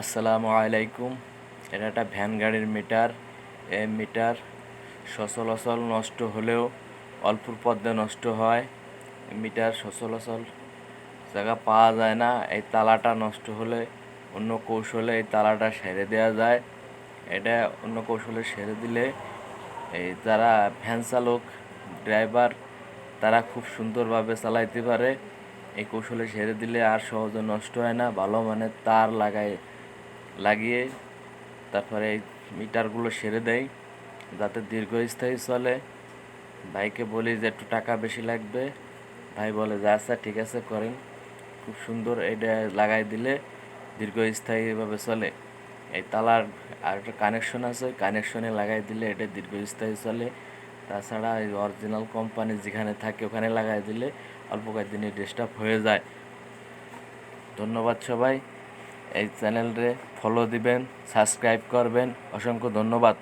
আসসালামু আলাইকুম। এটা একটা ভ্যান গাড়ির মিটার। এই মিটার সচলাচল নষ্ট হলেও অল্পর পদ্মে নষ্ট হয়। মিটার সচলাচল জায়গা পাওয়া যায় না। এই তালাটা নষ্ট হলে অন্য কৌশলে এই তালাটা সেরে দেওয়া যায়। এটা অন্য কৌশলে সেরে দিলে এই যারা ভ্যান চালক, ড্রাইভার, তারা খুব সুন্দরভাবে চালাইতে পারে। এই কৌশলে সেরে দিলে আর সহজে নষ্ট হয় না। ভালো মানের তার লাগায় লাগিয়ে তারপরে এই মিটারগুলো সেরে দেয় যাতে দীর্ঘস্থায়ী চলে। ভাইকে বলি যে, একটু টাকা বেশি লাগবে? ভাই বলে যে আচ্ছা ঠিক আছে, করেন। খুব সুন্দর এটা লাগাই দিলে দীর্ঘস্থায়ীভাবে চলে। এই তালার আর একটা কানেকশন আছে কানেকশনে লাগাই দিলে এটা দীর্ঘস্থায়ী চলে। তাছাড়া এই অরিজিনাল কোম্পানি যেখানে থাকে, ওখানে লাগাই দিলে অল্প কয়েকদিনে ডিস্টার্ব হয়ে যায়। ধন্যবাদ সবাই। এই চ্যানেলরে ফলো দিবেন সাবস্ক্রাইব করবেন। অসংখ্য ধন্যবাদ।